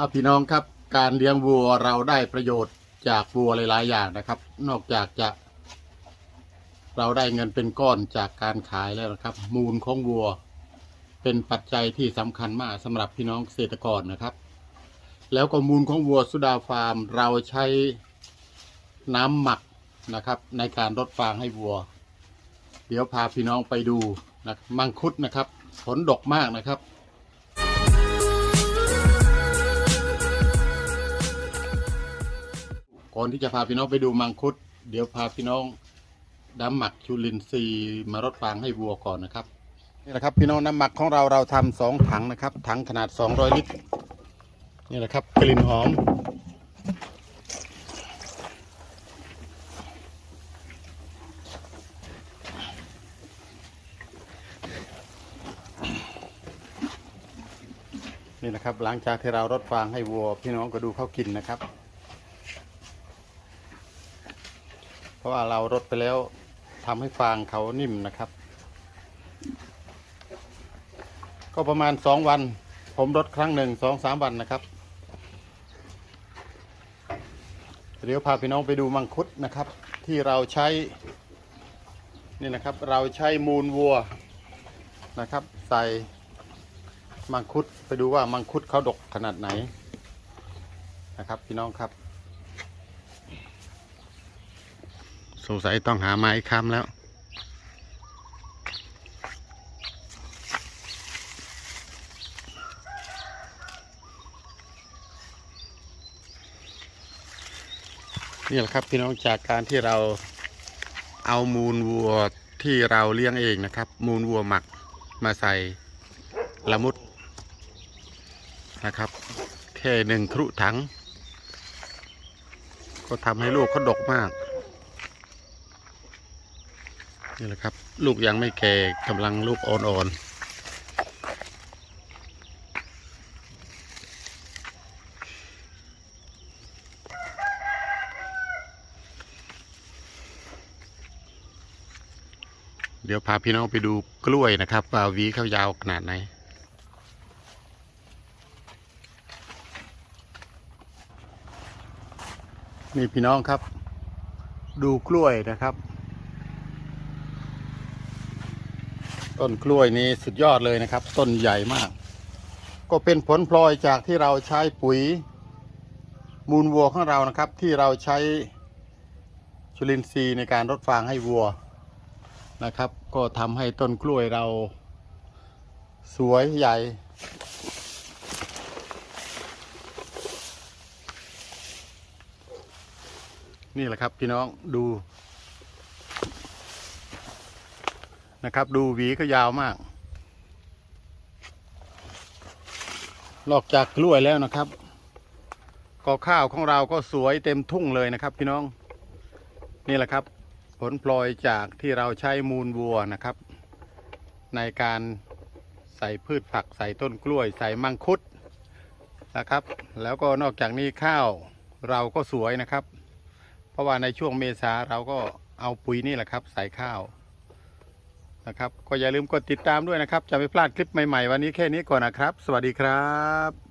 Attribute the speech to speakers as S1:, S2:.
S1: อะพี่น้องครับการเลี้ยงวัวเราได้ประโยชน์จากวัวหลาย ๆ อย่างนะครับ นอกจากจะ เราได้เงินเป็นก้อนจากการขายแล้วนะครับ มูลของวัว เป็นปัจจัยที่สำคัญมากสำหรับพี่น้องเกษตรกรนะครับ แล้วก็มูลของวัวสุดาฟาร์ม เราใช้น้ำหมักนะครับ ในการรดฟางให้วัว เดี๋ยวพาพี่น้องไปดูนะมังคุดนะครับ ผลดกมากนะครับ อนที่จะพาพี่น้องไปดูมังคุด เดี๋ยวพาพี่น้องน้ำหมักชูลินทรีย์มารดฟางให้วัวก่อนนะครับนี่แหละครับพี่น้องน้ำหมักของเราเราทำสองถังนะครับ ถังขนาด 200 ลิตรนี่แหละครับกลิ่นหอมนี่นะครับหลังจากที่เรารดฟางให้วัว พี่น้องก็ดูเขากินนะครับ เพราะว่าเรารดไปแล้วทำให้ฟางเขานิ่มนะครับ ก็ประมาณสองวัน ผมรดครั้งหนึ่งสองสามวันนะครับ เดี๋ยวพาพี่น้องไปดูมังคุดนะครับ ที่เราใช้นี่นะครับเราใช้มูลวัวนะครับ ใส่มังคุดไปดูว่ามังคุดเขาดกขนาดไหนนะครับ พี่น้องครับ งสัยต้องหาไม้ค้ำแล้ว นี่แหละครับพี่น้องจากการที่เราเอามูลวัวที่เราเลี้ยงเองนะครับ มูลวัวหมักมาใส่ละมุดนะครับ แค่หนึ่งครุถัง ก็ทำให้ลูกเขาดกมาก นี่แหละครับ ลูกยังไม่แก่กำลังลูกอ่อนๆเดี๋ยวพาพี่น้องไปดูกล้วยนะครับว่าวีเขายาวขนาดไหน นี่พี่น้องครับ ดูกล้วยนะครับ ต้นกล้วยนี้สุดยอดเลยนะครับ ต้นใหญ่มาก ก็เป็นผลพลอยจากที่เราใช้ปุ๋ย มูลวัวของเรานะครับ ที่เราใช้จุลินทรีย์ในการรดฟางให้วัวนะครับ ก็ทำให้ต้นกล้วยเราสวยใหญ่นี่แหละครับพี่น้องดู นะครับ ดูหวีก็ยาวมาก นอกจากกล้วยแล้วนะครับก็ข้าวของเราก็สวยเต็มทุ่งเลยนะครับ พี่น้องนี่แหละครับ ผลพลอยจากที่เราใช้มูลวัวนะครับ ในการใส่พืชผักใส่ต้นกล้วย ใส่มังคุดนะครับ แล้วก็นอกจากนี้ข้าวเราก็สวยนะครับ เพราะว่าในช่วงเมษาเราก็เอาปุ๋ยนี่แหละครับ ใส่ข้าว นะครับก็อย่าลืมกดติดตามด้วยนะครับ จะไม่พลาดคลิปใหม่ๆ วันนี้แค่นี้ก่อนนะครับ สวัสดีครับ